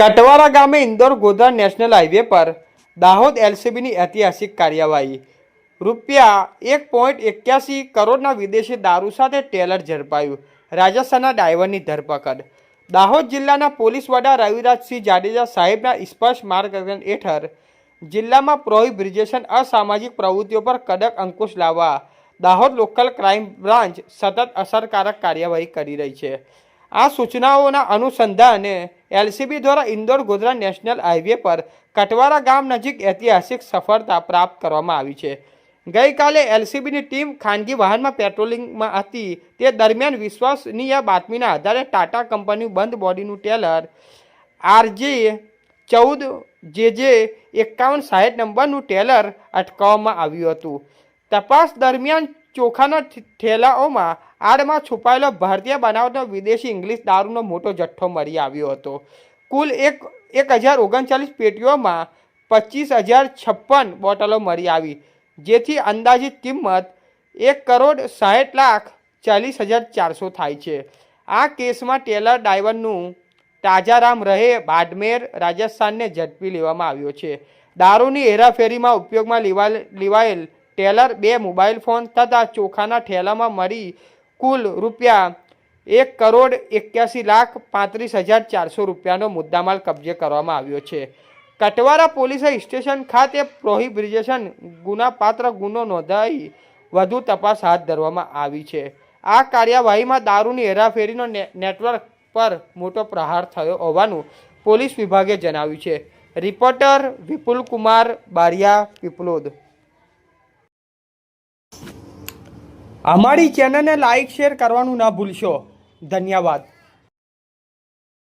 કટવારા ગામે Indore Godhra national highway પર દાહોદ એલસીબીની ઐતિહાસિક કાર્યવાહી. રૂપિયા એક પોઈન્ટ એક્યાસી કરોડના વિદેશી દારૂ સાથે ટેલર ઝડપાયું, રાજસ્થાનના ડ્રાઈવરની ધરપકડ. દાહોદ જિલ્લાના પોલીસ વડા રવિરાજસિંહ જાડેજા સાહેબના સ્પષ્ટ માર્ગદર્શન હેઠળ જિલ્લામાં પ્રોહિબ્રિજેશન અસામાજિક પ્રવૃત્તિઓ પર કડક અંકુશ લાવવા દાહોદ લોકલ ક્રાઇમ બ્રાન્ચ સતત અસરકારક કાર્યવાહી કરી રહી છે. આ સૂચનાઓના અનુસંધાને એલસીબી દ્વારા ઇન્દોર ગોધરા નેશનલ હાઈવે પર કટવારા ગામ નજીક ઐતિહાસિક સફળતા પ્રાપ્ત કરવામાં આવી છે. ગઈકાલે એલસીબીની ટીમ ખાનગી વાહનમાં પેટ્રોલિંગમાં હતી. તે દરમિયાન વિશ્વસનીય બાતમીના આધારે ટાટા કંપનીનું બંધ બોડીનું ટેલર આરજે ચૌદ જે જે એકાવન સાઠ નંબરનું ટેલર અટકાવવામાં આવ્યું હતું. તપાસ દરમિયાન ચોખાના ઠેલાઓમાં આડમાં છુપાયેલો ભારતીય બનાવટનો વિદેશી ઇંગ્લિશ દારૂનો મોટો જથ્થો મળી આવ્યો હતો. કુલ એક એક હજાર ઓગણચાલીસ પેટીઓમાં પચીસ હજાર છપ્પન બોટલો મળી આવી, જેથી અંદાજિત કિંમત એક કરોડ સાઠ લાખ ચાલીસ હજાર ચારસો થાય છે. આ કેસમાં ટેલર ડાયવરનું તાજારામ રહે બાડમેર રાજસ્થાનને ઝડપી લેવામાં આવ્યો છે. દારૂની હેરાફેરીમાં ઉપયોગમાં લેવા લેવાયેલ ટેલર બે મોબાઈલ ફોન તથા ચોખાના ઠેલામાં મળી કુલ રૂપિયા એક કરોડ એક્યાસી લાખ પાંત્રીસ હજાર ચારસો રૂપિયાનો મુદ્દામાલ કબજે કરવામાં આવ્યો છે. કટવારા પોલીસે સ્ટેશન ખાતે પ્રોહિબ્રિજેશન ગુનાપાત્ર ગુનો નોંધાઈ વધુ તપાસ હાથ ધરવામાં આવી છે. આ કાર્યવાહીમાં દારૂની હેરાફેરીનો નેટવર્ક પર મોટો પ્રહાર થયો હોવાનું પોલીસ વિભાગે જણાવ્યું છે. રિપોર્ટર વિપુલ કુમાર બારિયા પીપલોદ અમારી ચેનલને લાઈક શેર કરવાનું ના ભૂલશો. ધન્યવાદ.